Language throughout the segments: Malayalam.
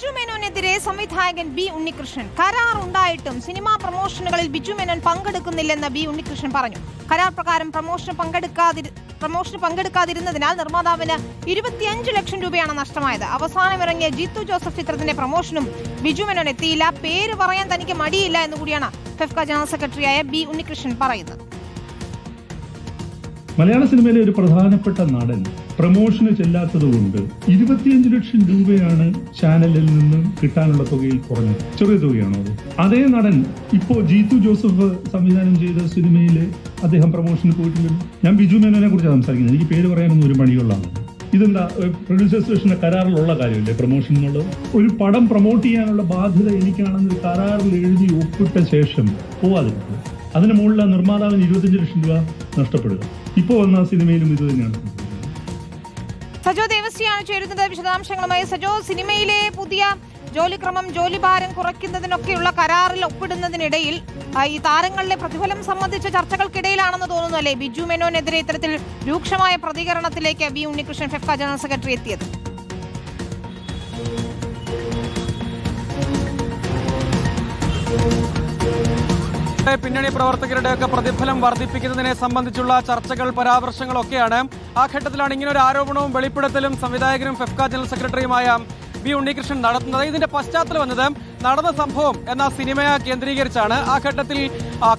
ബിജു മേനോനെതിരെ സംവിധായകൻ ബി ഉണ്ണികൃഷ്ണൻ. കരാർ ഉണ്ടായിട്ടും സിനിമാ പ്രമോഷനുകളിൽ ബിജു മേനോൻ പങ്കെടുക്കുന്നില്ലെന്ന് ബി ഉണ്ണികൃഷ്ണൻ പറഞ്ഞു. കരാർ പ്രകാരം പ്രമോഷന് പങ്കെടുക്കാതി പ്രമോഷന് പങ്കെടുക്കാതിരുന്നതിനാൽ നിർമ്മാതാവിന് ഇരുപത്തിയഞ്ച് ലക്ഷം രൂപയാണ് നഷ്ടമായത്. അവസാനം ഇറങ്ങിയ ജിത്തു ജോസഫ് ചിത്രത്തിന്റെ പ്രമോഷനും ബിജു മേനോൻ എത്തിയില്ല. പേര് പറയാൻ തനിക്ക് മടിയില്ല എന്ന് കൂടിയാണ് ഫെഫ്ക ജനറൽ സെക്രട്ടറിയായ ബി ഉണ്ണികൃഷ്ണൻ പറയുന്നത്. മലയാള സിനിമയിലെ ഒരു പ്രധാനപ്പെട്ട നടൻ പ്രമോഷന് ചെല്ലാത്തത് കൊണ്ട് ഇരുപത്തിയഞ്ച് ലക്ഷം രൂപയാണ് ചാനലിൽ നിന്നും കിട്ടാനുള്ള തുകയിൽ കുറഞ്ഞത്. ചെറിയ തുകയാണോ അത്? അതേ നടൻ ഇപ്പോ ജീത്തു ജോസഫ് സംവിധാനം ചെയ്ത സിനിമയിൽ അദ്ദേഹം പ്രമോഷന് പോയിട്ടില്ലല്ലോ ഞാൻ ബിജു മേനോനെ കുറിച്ച് സംസാരിക്കുന്നത്. എനിക്ക് പേര് പറയാനൊന്നും ഒരു മണിയുള്ളതാണ് ഇതെന്താ പ്രൊഡ്യൂസേഴ്സിന്റെ കരാറിലുള്ള കാര്യമില്ലേ പ്രൊമോഷൻ എന്നുള്ളത്? ഒരു പടം പ്രൊമോട്ട് ചെയ്യാനുള്ള ബാധ്യത എനിക്കാണെന്ന് കരാറിൽ എഴുതി ഒപ്പിട്ട ശേഷം പോവാതിരിക്കുക. അതിന് മുകളിൽ ആ നിർമ്മാതാവിന് ഇരുപത്തിയഞ്ച് ലക്ഷം രൂപ നഷ്ടപ്പെടുക. ഇപ്പോൾ വന്ന സിനിമയിലും ഇത് തന്നെയാണ്. സജോ ദേവശ്രീയാണ് ചേരുന്നത്. വിശദാംശങ്ങളുമായി സജോ സിനിമയിലെ പുതിയ ജോലിക്രമം ജോലിഭാരം കുറയ്ക്കുന്നതിനൊക്കെയുള്ള കരാറിൽ ഒപ്പിടുന്നതിനിടയിൽ ഈ താരങ്ങളിലെ പ്രതിഫലം സംബന്ധിച്ച ചർച്ചകൾക്കിടയിലാണെന്ന് തോന്നുന്നു അല്ലേ? ബിജു മേനോനെതിരെ ഇത്തരത്തിൽ രൂക്ഷമായ പ്രതികരണത്തിലേക്ക് V Unnikrishnan FEFKA general secretary എത്തിയത്. പിന്നണി പ്രവർത്തകരുടെയൊക്കെ പ്രതിഫലം വർദ്ധിപ്പിക്കുന്നതിനെ സംബന്ധിച്ചുള്ള ചർച്ചകൾ പരാമർശങ്ങളൊക്കെയാണ്. ആ ഘട്ടത്തിലാണ് ഇങ്ങനെ ഒരു ആരോപണവും വെളിപ്പെടുത്തലും സംവിധായകനും ഫെഫ്ക ജനറൽ സെക്രട്ടറിയുമായ ബി ഉണ്ണികൃഷ്ണൻ നടത്തുന്നത്. ഇതിന്റെ പശ്ചാത്തലം എന്നത് നടന്ന സംഭവം എന്ന സിനിമയെ കേന്ദ്രീകരിച്ചാണ്. ആ ഘട്ടത്തിൽ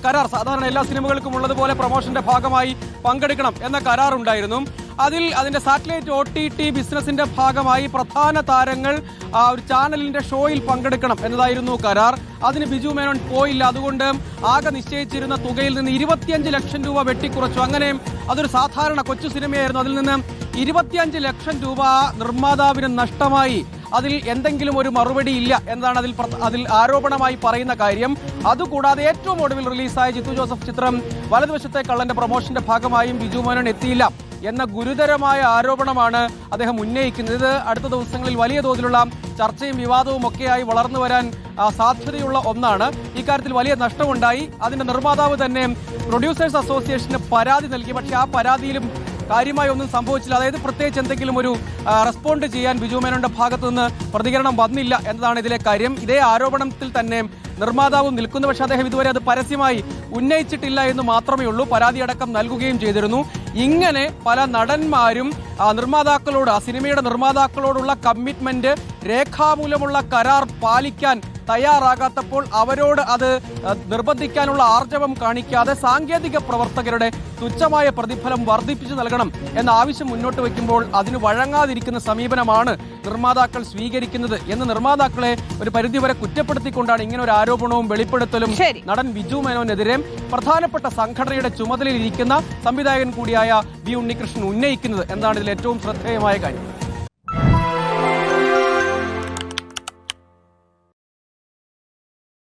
കരാർ സാധാരണ എല്ലാ സിനിമകൾക്കും ഉള്ളതുപോലെ പ്രൊമോഷന്റെ ഭാഗമായി പങ്കെടുക്കണം എന്ന കരാർ ഉണ്ടായിരുന്നു അതിൽ അതിന്റെ സാറ്റലൈറ്റ് ഒ ടി ടി ബിസിനസിന്റെ ഭാഗമായി പ്രധാന താരങ്ങൾ ഒരു ചാനലിന്റെ ഷോയിൽ പങ്കെടുക്കണം എന്നതായിരുന്നു കരാർ. അതിന് ബിജു മേനോൻ പോയില്ല. അതുകൊണ്ട് ആകെ നിശ്ചയിച്ചിരുന്ന തുകയിൽ നിന്ന് ഇരുപത്തിയഞ്ച് ലക്ഷം രൂപ വെട്ടിക്കുറച്ചു. അങ്ങനെ അതൊരു സാധാരണ കൊച്ചു സിനിമയായിരുന്നു. അതിൽ നിന്ന് ഇരുപത്തിയഞ്ച് ലക്ഷം രൂപ നിർമ്മാതാവിന് നഷ്ടമായി. അതിൽ എന്തെങ്കിലും ഒരു മറുപടി ഇല്ല എന്നതാണ് അതിൽ അതിൽ ആരോപണമായി പറയുന്ന കാര്യം. അതുകൂടാതെ ഏറ്റവും ഒടുവിൽ റിലീസായ ജിത്തു ജോസഫ് ചിത്രം വലതുവശത്തെ കള്ളന്റെ പ്രൊമോഷന്റെ ഭാഗമായും ബിജു മേനോൻ എത്തിയില്ല. എന്ന ഗുരുതരമായ ആരോപണമാണ് അദ്ദേഹം ഉന്നയിക്കുന്നത്. ഇത് അടുത്ത ദിവസങ്ങളിൽ വലിയ തോതിലുള്ള ചർച്ചയും വിവാദവും ഒക്കെയായി വളർന്നു വരാൻ സാധ്യതയുള്ള ഒന്നാണ്. ഇക്കാര്യത്തിൽ വലിയ നഷ്ടമുണ്ടായി. അതിന്റെ നിർമ്മാതാവ് തന്നെ പ്രൊഡ്യൂസേഴ്സ് അസോസിയേഷന് പരാതി നൽകി. പക്ഷേ ആ പരാതിയിലും കാര്യമായി ഒന്നും സംഭവിച്ചില്ല. അതായത് പ്രത്യേകിച്ച് എന്തെങ്കിലും ഒരു റെസ്പോണ്ട് ചെയ്യാൻ ബിജു മേനോന്റെ ഭാഗത്തു നിന്ന് പ്രതികരണം വന്നില്ല എന്നതാണ് ഇതിലെ കാര്യം. ഇതേ ആരോപണത്തിൽ തന്നെ നിർമ്മാതാവും നിൽക്കുന്നു. പക്ഷേ അദ്ദേഹം ഇതുവരെ അത് പരസ്യമായി ഉന്നയിച്ചിട്ടില്ല എന്ന് മാത്രമേ ഉള്ളൂ പരാതിയടക്കം നൽകുകയും ചെയ്തിരുന്നു. ഇങ്ങനെ പല നടന്മാരും നിർമ്മാതാക്കളോട് ആ സിനിമയുടെ നിർമ്മാതാക്കളോടുള്ള കമ്മിറ്റ്മെന്റ് രേഖാമൂലമുള്ള കരാർ പാലിക്കാൻ തയ്യാറാകാത്തപ്പോൾ അവരോട് അത് നിർബന്ധിക്കാനുള്ള ആർജവം കാണിക്കാതെ സാങ്കേതിക പ്രവർത്തകരുടെ തുച്ഛമായ പ്രതിഫലം വർദ്ധിപ്പിച്ചു നൽകണം എന്ന ആവശ്യം മുന്നോട്ട് വയ്ക്കുമ്പോൾ അതിന് വഴങ്ങാതിരിക്കുന്ന സമീപനമാണ് നിർമ്മാതാക്കൾ സ്വീകരിക്കുന്നത് എന്ന് നിർമ്മാതാക്കളെ ഒരു പരിധിവരെ കുറ്റപ്പെടുത്തിക്കൊണ്ടാണ് ഇങ്ങനെ ഒരു ആരോപണവും വെളിപ്പെടുത്തലും. നടൻ ബിജു മേനോനെതിരെ പ്രധാനപ്പെട്ട സംഘടനയുടെ ചുമതലയിലിരിക്കുന്ന സംവിധായകൻ കൂടിയായ വി ഉണ്ണികൃഷ്ണൻ ഉന്നയിക്കുന്നത്. എന്നാണ് ഇതിൽ ഏറ്റവും ശ്രദ്ധേയമായ കാര്യം?